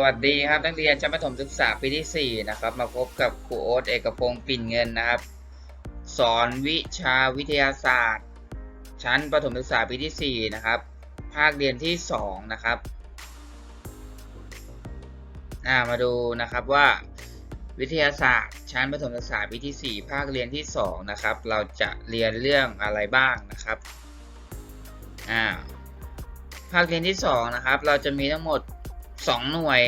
สวัสดีครับนักเรียนชั้นประถมศึกษาปีที่ 4 นะครับ มาพบกับครูโอ๊ตเอกพงศ์ปิ่นเงินนะครับ สอนวิชาวิทยาศาสตร์ ชั้นประถมศึกษาปีที่ 4 นะครับ ภาคเรียนที่ 2 นะครับามาดูนะครับว่าวิทยาศาสตร์ ชั้นประถมศึกษาปีที่ 4 ภาคเรียนที่ 2 นะครับ เราจะเรียนเรื่องอะไรบ้างนะครับภาคเรียนที่ 2 นะครับ เราจะมีทั้งหมด 2 หน่วย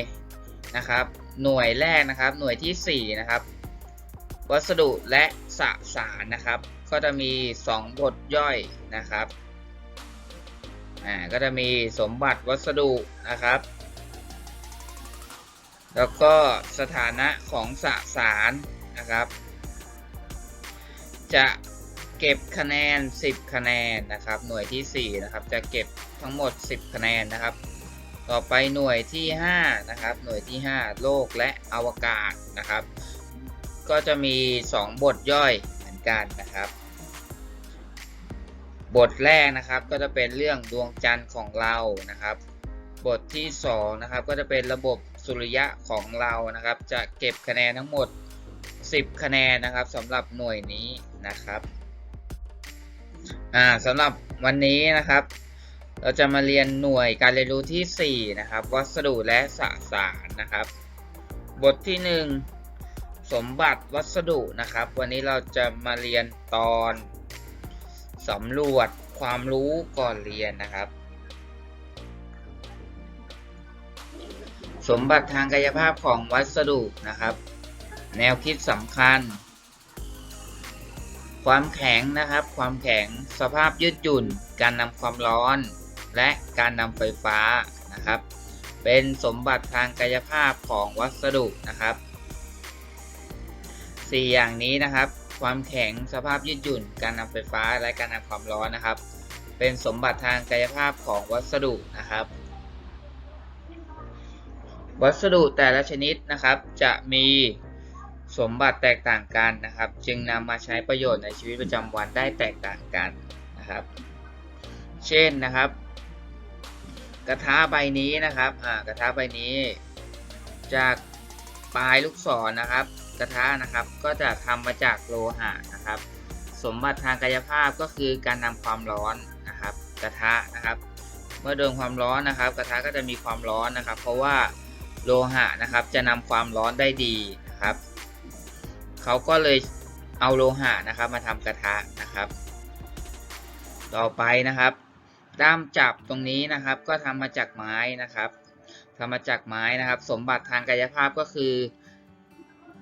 นะครับ หน่วยแรกนะครับ หน่วยทีสี่ 4 นะครับ วัสดุและสสารนะครับ ก็จะมี 2 บทย่อยนะครับอ่าก็จะมีสมบัติวัสดุนะครับ แล้วก็สถานะของสสารนะครับ จะเก็บคะแนน 10 คะแนนนะครับ หน่วยที่ 4 นะครับ จะเก็บทั้งหมด 10 คะแนนนะครับ ต่อไปหน่วยที่ 5 นะครับ หน่วยที่ 5 โลกและอวกาศนะครับ ก็จะมี 2 บทย่อยเหมือนกันนะครับ บทแรกนะครับก็จะเป็นเรื่องดวงจันทร์ของเรานะครับ บทที่2นะครับก็จะเป็นระบบสุริยะของเรานะครับ จะเก็บคะแนนทั้งหมด 10 คะแนนนะครับสำหรับหน่วยนี้นะครับอ่าสำหรับวันนี้นะครับ เราจะมาเรียนหน่วยการเรียนรู้ที่ 4 นะครับ วัสดุและสสารนะครับ บทที่ 1 สมบัติวัสดุนะครับ วันนี้เราจะมาเรียนตอนสำรวจความรู้ก่อนเรียนนะครับ สมบัติทางกายภาพของวัสดุนะครับ แนวคิดสำคัญ ความแข็งนะครับ ความแข็งสภาพยืดหยุ่น การนำความร้อน และการนำไฟฟ้านะครับ เป็นสมบัติทางกายภาพของวัสดุนะครับ 4 อย่างนี้นะครับ ความแข็งสภาพยืดหยุ่น การนำไฟฟ้าและการนำความร้อนนะครับ เป็นสมบัติทางกายภาพของวัสดุนะครับ วัสดุแต่ละชนิดนะครับจะมีสมบัติแตกต่างกันนะครับ จึงนำมาใช้ประโยชน์ในชีวิตประจำวันได้แตกต่างกันนะครับ เช่นนะครับ กระทะใบนี้นะครับอ่ากระทะใบนี้ จากปลายลูกศรนะครับ กระทะนะครับก็จะทำมาจากโลหะนะครับ สมบัติทางกายภาพก็คือการนำความร้อนนะครับ กระทะนะครับ เมื่อโดนความร้อนนะครับ กระทะก็จะมีความร้อนนะครับ เพราะว่าโลหะนะครับจะนำความร้อนได้ดีนะครับเขาก็เลยเอาโลหะนะครับมาทำกระทะนะครับ ต่อไปนะครับ ด้ามจับตรงนี้นะครับ ก็ทำมาจากไม้นะครับทำมาจากไม้นะครับ สมบัติทางกายภาพก็คือ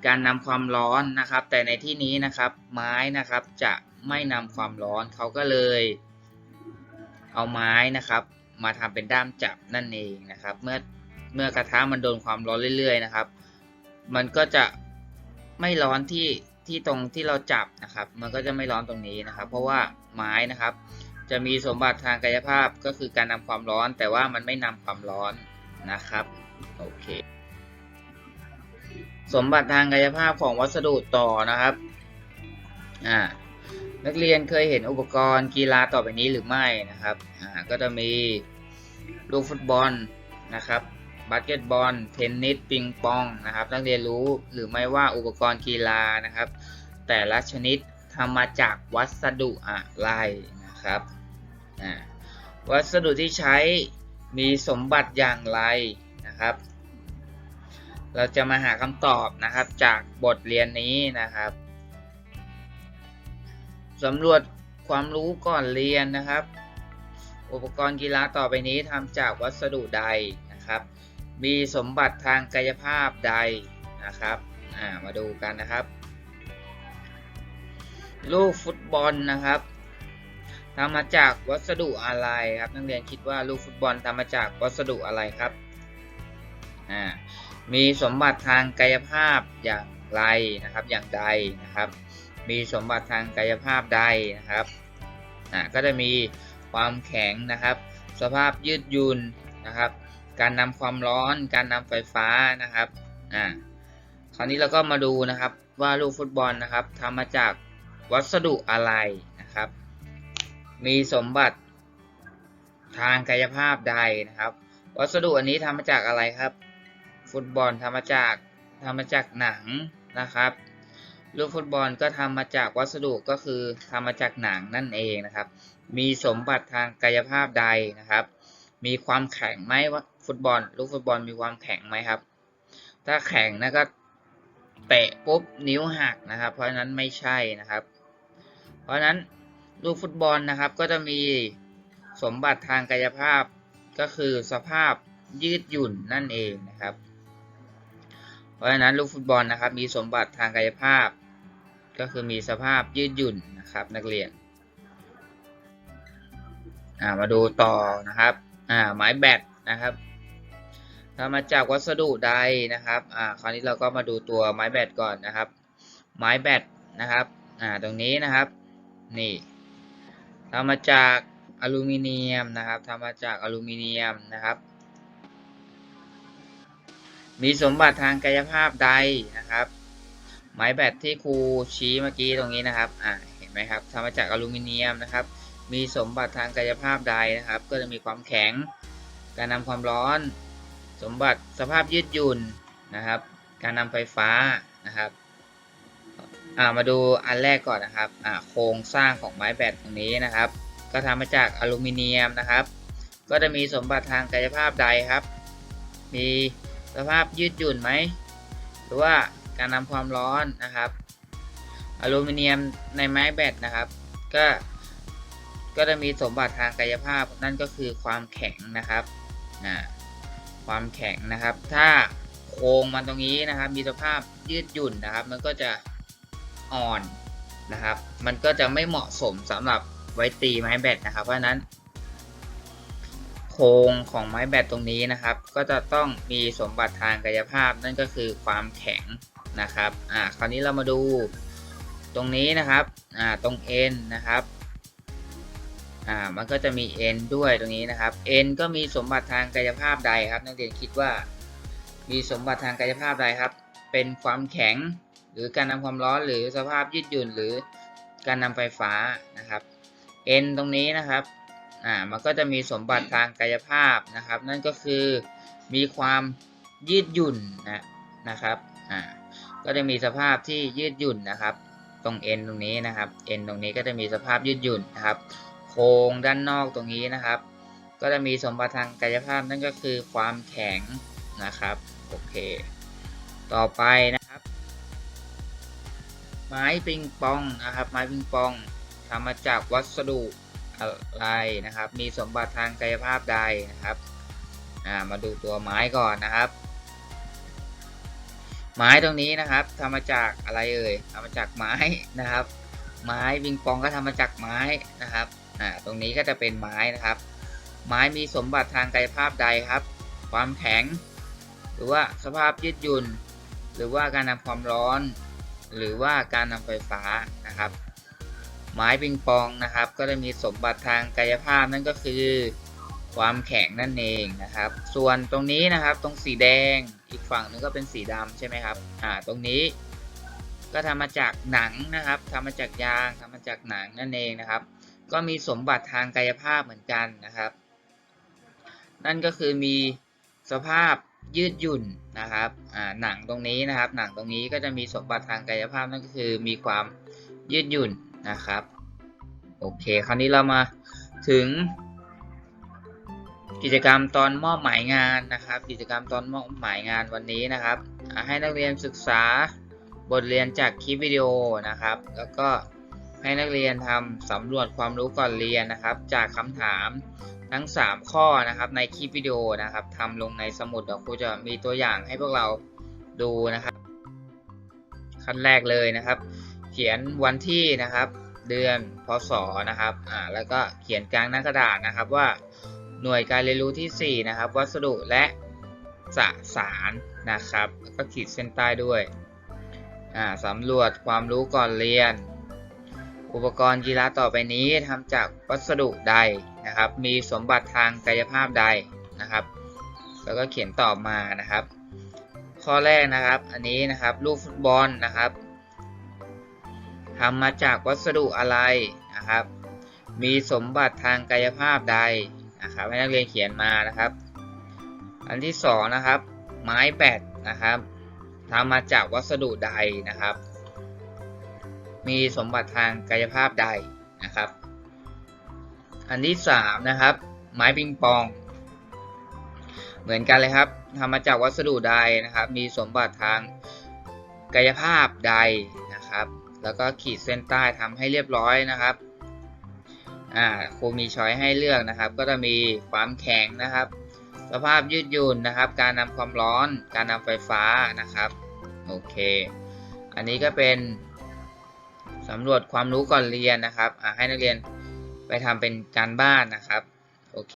การนำความร้อนนะครับ แต่ในที่นี้นะครับไม้นะครับจะไม่นำความร้อนเขาก็เลย เอาไม้นะครับ มาทำเป็นด้ามจับนั่นเองนะครับ เมื่อเมื่อกระทะมันโดนความร้อนเรื่อย ๆ นะครับ มันก็จะไม่ร้อนที่ที่ตรงที่เราจับนะครับ มันก็จะไม่ร้อนตรงนี้นะครับ เพราะว่าไม้นะครับ จะมีสมบัติทางกายภาพก็คือการนำความร้อน แต่ว่ามันไม่นำความร้อนนะครับโอเคสมบัติทางกายภาพของวัสดุต่อนะครับอ่านักเรียนเคยเห็นอุปกรณ์กีฬาต่อไปนี้หรือไม่นะครับอ่าก็จะมีลูกฟุตบอลนะครับบาสเกตบอลเทนนิสปิงปองนะครับ นักเรียนรู้หรือไม่ว่าอุปกรณ์กีฬานะครับ แต่ละชนิดทำมาจากวัสดุอะไรนะครับ วัสดุที่ใช้มีสมบัติอย่างไรนะครับ เราจะมาหาคำตอบนะครับจากบทเรียนนี้นะครับสำรวจความรู้ก่อนเรียนนะครับ อุปกรณ์กีฬาต่อไปนี้ทำจากวัสดุใดนะครับ มีสมบัติทางกายภาพใดนะครับมาดูกันนะครับ ลูกฟุตบอลนะครับ ทำมาจากวัสดุอะไรครับ นักเรียนคิดว่าลูกฟุตบอลทำมาจากวัสดุอะไรครับอ่ามีสมบัติทางกายภาพอย่างไรนะครับ อย่างใดนะครับ มีสมบัติทางกายภาพใดนะครับอ่าก็จะมีความแข็งนะครับ สภาพยืดหยุ่นนะครับ การนำความร้อน การนำไฟฟ้านะครับอ่าคราวนี้เราก็มาดูนะครับว่าลูกฟุตบอลนะครับทำมาจากวัสดุอะไรนะครับ มีสมบัติทางกายภาพใดนะครับ วัสดุอันนี้ทำมาจากอะไรครับ ฟุตบอลทำมาจากทำมาจากหนังนะครับลูกฟุตบอลก็ทำมาจากวัสดุก็คือทำมาจากหนังนั่นเองนะครับ มีสมบัติทางกายภาพใดนะครับ มีความแข็งไหมว่าฟุตบอล ลูกฟุตบอลมีความแข็งไหมครับ ถ้าแข็งนะก็เตะปุ๊บนิ้วหักนะครับ เพราะฉะนั้นไม่ใช่นะครับ เพราะฉะนั้น ลูกฟุตบอลนะครับก็จะมีสมบัติทางกายภาพก็คือสภาพยืดหยุ่นนั่นเองนะครับ เพราะฉะนั้นลูกฟุตบอลนะครับ มีสมบัติทางกายภาพ ก็คือมีสภาพยืดหยุ่นนะครับ นักเรียนมาดูต่อนะครับอ่าไม้แบตนะครับทำมาจากวัสดุใดนะครับคราวนี้เราก็มาดูตัวไม้แบตก่อนนะครับ ไม้แบตนะครับตรงนี้นะครับ นี่ ทำมาจากอลูมิเนียมนะครับทำมาจากอลูมิเนียมนะครับ มีสมบัติทางกายภาพใดนะครับ ไม้แบตที่ครูชี้เมื่อกี้ตรงนี้นะครับอ่าเห็นไหมครับทำมาจากอลูมิเนียมนะครับ มีสมบัติทางกายภาพใดนะครับ ก็จะมีความแข็ง การนำความร้อน สมบัติสภาพยืดหยุ่นนะครับ การนำไฟฟ้านะครับ อ่ามาดูอันแรกก่อนนะครับอ่าโครงสร้างของไม้แบตตรงนี้นะครับ ก็ทำมาจากอลูมิเนียมนะครับ ก็จะมีสมบัติทางกายภาพใดครับ มีสภาพยืดหยุ่นไหมหรือว่าการนำความร้อนนะครับอลูมิเนียมในไม้แบตนะครับ ก็ก็จะมีสมบัติทางกายภาพนั่นก็คือความแข็งนะครับนะความแข็งนะครับ ถ้าโครงมันตรงนี้นะครับ มีสภาพยืดหยุ่นนะครับ มันก็จะ อ่อนนะครับ มันก็จะไม่เหมาะสมสำหรับไว้ตีไม้แบตนะครับ เพราะนั้นโครงของไม้แบตตรงนี้นะครับ ก็จะต้องมีสมบัติทางกายภาพนั่นก็คือความแข็งนะครับอ่าคราวนี้เรามาดูตรงนี้นะครับอ่าตรง N นนะครับอ่ามันก็จะมี N ด้วยตรงนี้นะครับ N ก็มีสมบัติทางกายภาพใดครับ นักเรียนคิดว่ามีสมบัติทางกายภาพใดครับ เป็นความแข็ง รือการนำความร้อนหรือสภาพยืดหยุ่นหรือการนำไฟฟ้านะครับ N ตรงนี้นะครับอ่ามันก็จะมีสมบัติทางกายภาพนะครับ นั่นก็คือมีความยืดหยุ่นนะนะครับอ่าก็จะมีสภาพที่ยืดหยุ่นนะครับ ตรง N ตรงนี้นะครับ N ตรงนี้ก็จะมีสภาพยืดหยุ่นนะครับ โครงด้านนอกตรงนี้นะครับ ก็จะมีสมบัติทางกายภาพนั่นก็คือความแข็งนะครับโอเค ต่อไปนะ ไม้ปิงปองนะครับ ไม้ปิงปองทำมาจากวัสดุอะไรนะครับ มีสมบัติทางกายภาพใดนะครับมาดูตัวไม้ก่อนนะครับ ไม้ตรงนี้นะครับทำมาจากอะไรเอ่ยทำมาจากไม้นะครับ ไม้วิงปองก็ทำมาจากไม้นะครับอ่าตรงนี้ก็จะเป็นไม้นะครับ ไม้มีสมบัติทางกายภาพใดครับ ความแข็ง หรือว่าสภาพยืดหยุ่น หรือว่าการนำความร้อน หรือว่าการนำไฟฟ้านะครับ ไม้ปิงปองนะครับ ก็จะมีสมบัติทางกายภาพนั่นก็คือ ความแข็งนั่นเองนะครับ ส่วนตรงนี้นะครับตรงสีแดงอีกฝั่งนึงก็เป็นสีดำใช่ไหมครับอ่าตรงนี้ ก็ทำมาจากหนังนะครับทำมาจากยางทำมาจากหนังนั่นเองนะครับ ก็มีสมบัติทางกายภาพเหมือนกันนะครับ นั่นก็คือมีสภาพ ยืดหยุ่นนะครับหนังตรงนี้นะครับ หนังตรงนี้ก็จะมีสมบัติทางกายภาพนั่นก็คือมีความยืดหยุ่นนะครับ โอเค คราวนี้เรามาถึง กิจกรรมตอนมอบหมายงานนะครับ กิจกรรมตอนมอบหมายงานวันนี้นะครับ ให้นักเรียนศึกษาบทเรียนจากคลิปวิดีโอนะครับ แล้วก็ให้นักเรียนทำสำรวจความรู้ก่อนเรียนนะครับ จากคำถาม ทั้ง 3 ข้อนะครับในคลิปวิดีโอนะครับทำลงในสมุดเดี๋ยวครูจะมีตัวอย่างให้พวกเราดูนะครับ ขั้นแรกเลยนะครับ เขียนวันที่นะครับเดือนพศนะครับอ่าแล้วก็เขียนกลางหน้ากระดาษนะครับว่าหน่วยการเรียนรู้ที่ 4 นะครับ วัสดุและสสารนะครับแล้วก็ขีดเส้นใต้ด้วยอ่าสำรวจความรู้ก่อนเรียน อุปกรณ์กีฬาต่อไปนี้ทำจากวัสดุใดนะครับ มีสมบัติทางกายภาพใดนะครับ แล้วก็เขียนตอบมานะครับ ข้อแรกนะครับ อันนี้นะครับลูกฟุตบอลนะครับทำมาจากวัสดุอะไรนะครับ มีสมบัติทางกายภาพใดนะครับ ให้นักเรียนเขียนมานะครับ อันที่สองนะครับ ไม้แปดนะครับทำมาจากวัสดุใดนะครับ มีสมบัติทางกายภาพใดนะครับ อันที่สามนะครับ ไม้ปิงปอง เหมือนกันเลยครับทำมาจากวัสดุใดนะครับ มีสมบัติทางกายภาพใดนะครับ แล้วก็ขีดเส้นใต้ทำให้เรียบร้อยนะครับอ่าครูมีช้อยให้เลือกนะครับ ก็จะมีความแข็งนะครับ สภาพยืดหยุ่นนะครับ การนำความร้อน การนำไฟฟ้านะครับ โอเค อันนี้ก็เป็น สำรวจความรู้ก่อนเรียนนะครับให้นักเรียนไปทำเป็นการบ้านนะครับ